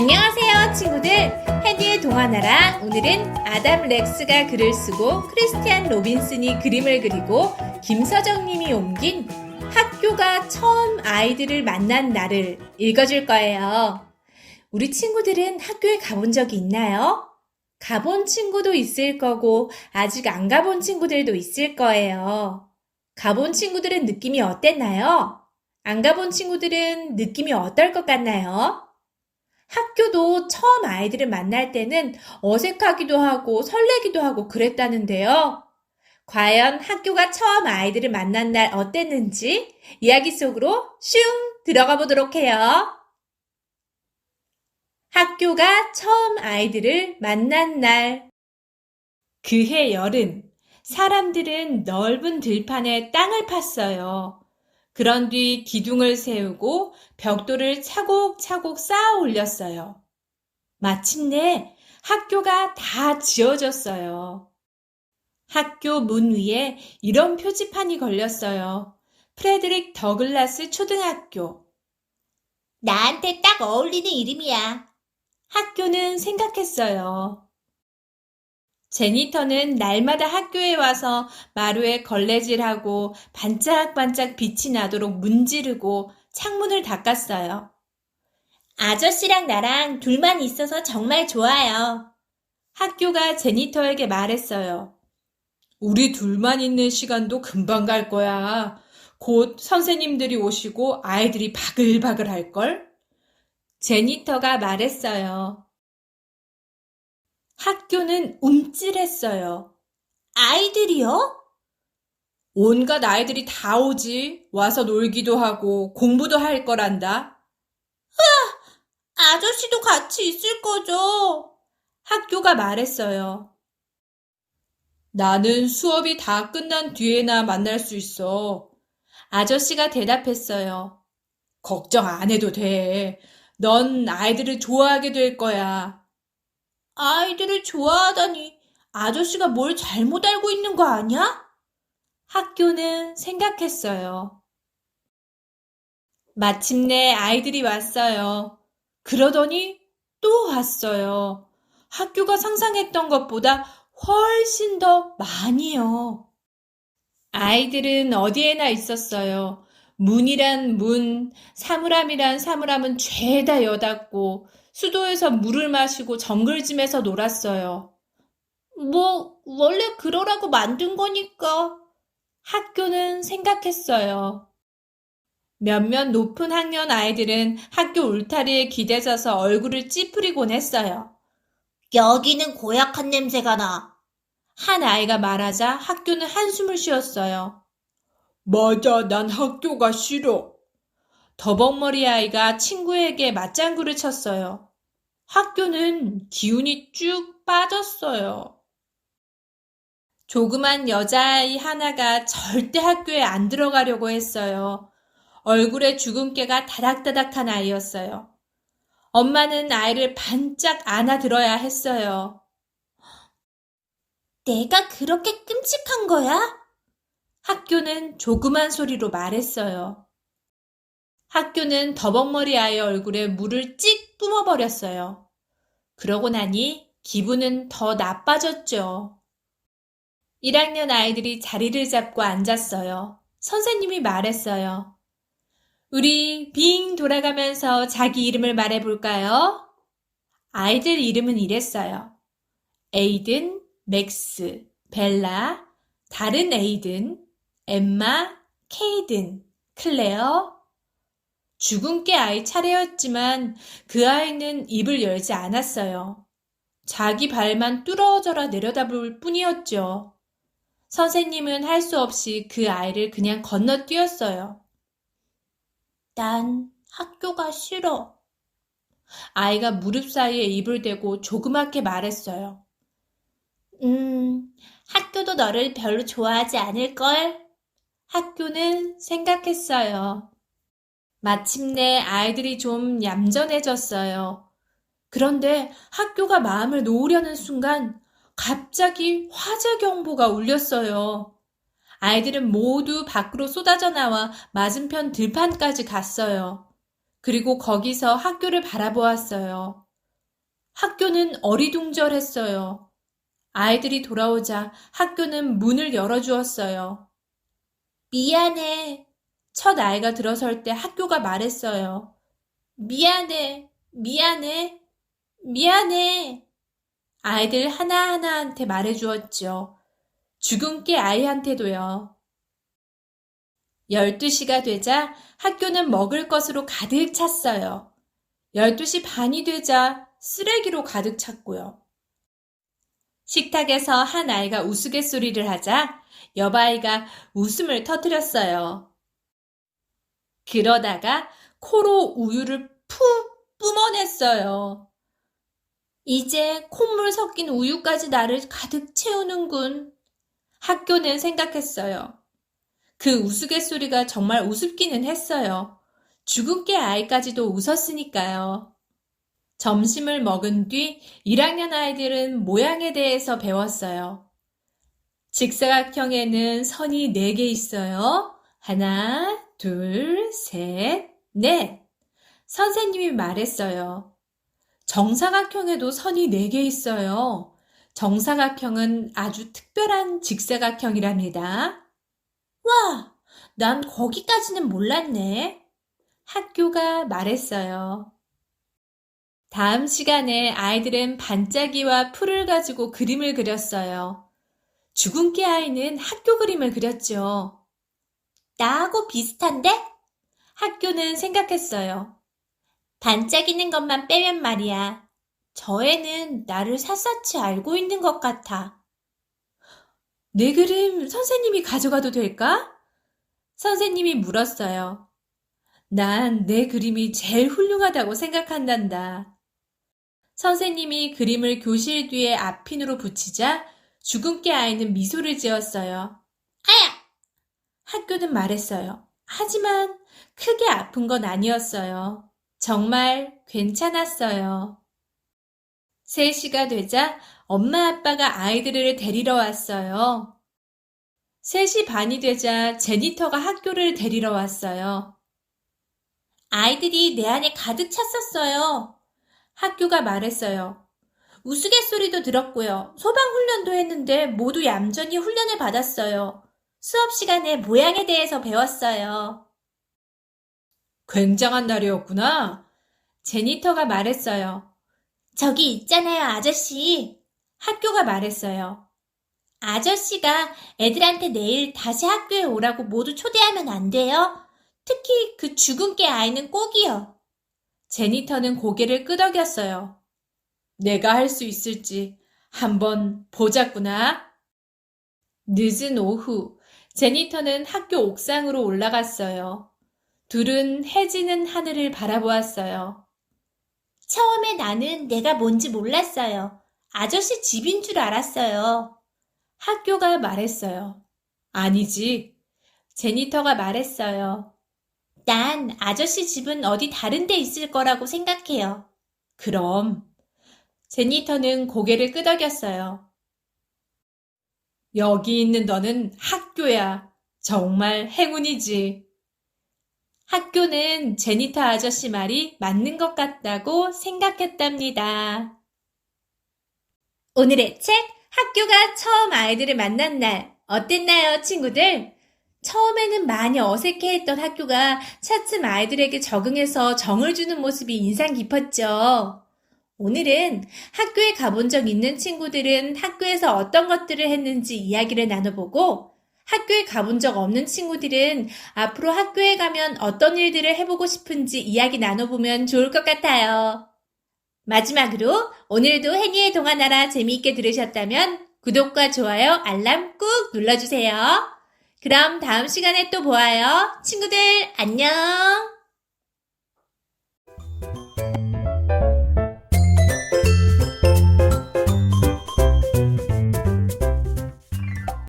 안녕하세요, 친구들. 해니의 동화나라. 오늘은 아담 렉스가 글을 쓰고 크리스티안 로빈슨이 그림을 그리고 김서정님이 옮긴 학교가 처음 아이들을 만난 날을 읽어줄 거예요. 우리 친구들은 학교에 가본 적이 있나요? 가본 친구도 있을 거고, 아직 안 가본 친구들도 있을 거예요. 가본 친구들은 느낌이 어땠나요? 안 가본 친구들은 느낌이 어떨 것 같나요? 학교도 처음 아이들을 만날 때는 어색하기도 하고 설레기도 하고 그랬다는데요. 과연 학교가 처음 아이들을 만난 날 어땠는지 이야기 속으로 슝 들어가 보도록 해요. 학교가 처음 아이들을 만난 날. 그해 여름, 사람들은 넓은 들판에 땅을 팠어요. 그런 뒤 기둥을 세우고 벽돌을 차곡차곡 쌓아 올렸어요. 마침내 학교가 다 지어졌어요. 학교 문 위에 이런 표지판이 걸렸어요. 프레드릭 더글라스 초등학교. 나한테 딱 어울리는 이름이야. 학교는 생각했어요. 제니터는 날마다 학교에 와서 마루에 걸레질하고 반짝반짝 빛이 나도록 문지르고 창문을 닦았어요. 아저씨랑 나랑 둘만 있어서 정말 좋아요. 학교가 제니터에게 말했어요. 우리 둘만 있는 시간도 금방 갈 거야. 곧 선생님들이 오시고 아이들이 바글바글 할걸? 제니터가 말했어요. 학교는 움찔했어요. 아이들이요? 온갖 아이들이 다 오지. 와서 놀기도 하고 공부도 할 거란다. 아저씨도 같이 있을 거죠? 학교가 말했어요. 나는 수업이 다 끝난 뒤에나 만날 수 있어. 아저씨가 대답했어요. 걱정 안 해도 돼. 넌 아이들을 좋아하게 될 거야. 아이들을 좋아하다니 아저씨가 뭘 잘못 알고 있는 거 아니야? 학교는 생각했어요. 마침내 아이들이 왔어요. 그러더니 또 왔어요. 학교가 상상했던 것보다 훨씬 더 많이요. 아이들은 어디에나 있었어요. 문이란 문, 사물함이란 사물함은 죄다 여닫고 수도에서 물을 마시고 정글짐에서 놀았어요. 뭐, 원래 그러라고 만든 거니까. 학교는 생각했어요. 몇몇 높은 학년 아이들은 학교 울타리에 기대져서 얼굴을 찌푸리곤 했어요. 여기는 고약한 냄새가 나. 한 아이가 말하자 학교는 한숨을 쉬었어요. 맞아, 난 학교가 싫어. 더벅머리 아이가 친구에게 맞장구를 쳤어요. 학교는 기운이 쭉 빠졌어요. 조그만 여자아이 하나가 절대 학교에 안 들어가려고 했어요. 얼굴에 주근깨가 다닥다닥한 아이였어요. 엄마는 아이를 반짝 안아들어야 했어요. 내가 그렇게 끔찍한 거야? 학교는 조그만 소리로 말했어요. 학교는 더벅머리 아이의 얼굴에 물을 찍 뿜어버렸어요. 그러고 나니 기분은 더 나빠졌죠. 1학년 아이들이 자리를 잡고 앉았어요. 선생님이 말했어요. 우리 빙 돌아가면서 자기 이름을 말해볼까요? 아이들 이름은 이랬어요. 에이든, 맥스, 벨라, 다른 에이든, 엠마, 케이든, 클레어. 주근깨 아이 차례였지만 그 아이는 입을 열지 않았어요. 자기 발만 뚫어져라 내려다볼 뿐이었죠. 선생님은 할 수 없이 그 아이를 그냥 건너뛰었어요. 난 학교가 싫어. 아이가 무릎 사이에 입을 대고 조그맣게 말했어요. 음, 학교도 너를 별로 좋아하지 않을걸? 학교는 생각했어요. 마침내 아이들이 좀 얌전해졌어요. 그런데 학교가 마음을 놓으려는 순간 갑자기 화재 경보가 울렸어요. 아이들은 모두 밖으로 쏟아져 나와 맞은편 들판까지 갔어요. 그리고 거기서 학교를 바라보았어요. 학교는 어리둥절했어요. 아이들이 돌아오자 학교는 문을 열어주었어요. 미안해. 첫 아이가 들어설 때 학교가 말했어요. 미안해, 미안해, 미안해. 아이들 하나하나한테 말해주었죠. 주근깨 아이한테도요. 12시가 되자 학교는 먹을 것으로 가득 찼어요. 12시 반이 되자 쓰레기로 가득 찼고요. 식탁에서 한 아이가 우스갯소리를 하자 여바이가 웃음을 터뜨렸어요. 그러다가 코로 우유를 푹 뿜어냈어요. 이제 콧물 섞인 우유까지 나를 가득 채우는군. 학교는 생각했어요. 그 우스갯소리가 정말 우습기는 했어요. 주근깨 아이까지도 웃었으니까요. 점심을 먹은 뒤 1학년 아이들은 모양에 대해서 배웠어요. 직사각형에는 선이 4개 있어요. 하나, 둘, 셋, 넷. 선생님이 말했어요. 정사각형에도 선이 4개 있어요. 정사각형은 아주 특별한 직사각형이랍니다. 와, 난 거기까지는 몰랐네. 학교가 말했어요. 다음 시간에 아이들은 반짝이와 풀을 가지고 그림을 그렸어요. 주근깨 아이는 학교 그림을 그렸죠. 나하고 비슷한데? 학교는 생각했어요. 반짝이는 것만 빼면 말이야. 저 애는 나를 샅샅이 알고 있는 것 같아. 내 그림 선생님이 가져가도 될까? 선생님이 물었어요. 난 내 그림이 제일 훌륭하다고 생각한단다. 선생님이 그림을 교실 뒤에 앞핀으로 붙이자 주근깨 아이는 미소를 지었어요. 학교는 말했어요. 하지만 크게 아픈 건 아니었어요. 정말 괜찮았어요. 3시가 되자 엄마 아빠가 아이들을 데리러 왔어요. 3시 반이 되자 제니터가 학교를 데리러 왔어요. 아이들이 내 안에 가득 찼었어요. 학교가 말했어요. 우스갯소리도 들었고요. 소방훈련도 했는데 모두 얌전히 훈련을 받았어요. 수업 시간에 모양에 대해서 배웠어요. 굉장한 날이었구나. 제니터가 말했어요. 저기 있잖아요, 아저씨. 학교가 말했어요. 아저씨가 애들한테 내일 다시 학교에 오라고 모두 초대하면 안 돼요? 특히 그 주근깨 아이는 꼭이요. 제니터는 고개를 끄덕였어요. 내가 할 수 있을지 한번 보자꾸나. 늦은 오후, 제니터는 학교 옥상으로 올라갔어요. 둘은 해지는 하늘을 바라보았어요. 처음에 나는 내가 뭔지 몰랐어요. 아저씨 집인 줄 알았어요. 학교가 말했어요. 아니지. 제니터가 말했어요. 난 아저씨 집은 어디 다른 데 있을 거라고 생각해요. 그럼. 제니터는 고개를 끄덕였어요. 여기 있는 너는 학교야. 정말 행운이지. 학교는 제니터 아저씨 말이 맞는 것 같다고 생각했답니다. 오늘의 책 학교가 처음 아이들을 만난 날 어땠나요, 친구들? 처음에는 많이 어색해했던 학교가 차츰 아이들에게 적응해서 정을 주는 모습이 인상 깊었죠. 오늘은 학교에 가본 적 있는 친구들은 학교에서 어떤 것들을 했는지 이야기를 나눠보고 학교에 가본 적 없는 친구들은 앞으로 학교에 가면 어떤 일들을 해보고 싶은지 이야기 나눠보면 좋을 것 같아요. 마지막으로 오늘도 해니의 동화나라 재미있게 들으셨다면 구독과 좋아요, 알람 꾹 눌러주세요. 그럼 다음 시간에 또 보아요. 친구들, 안녕!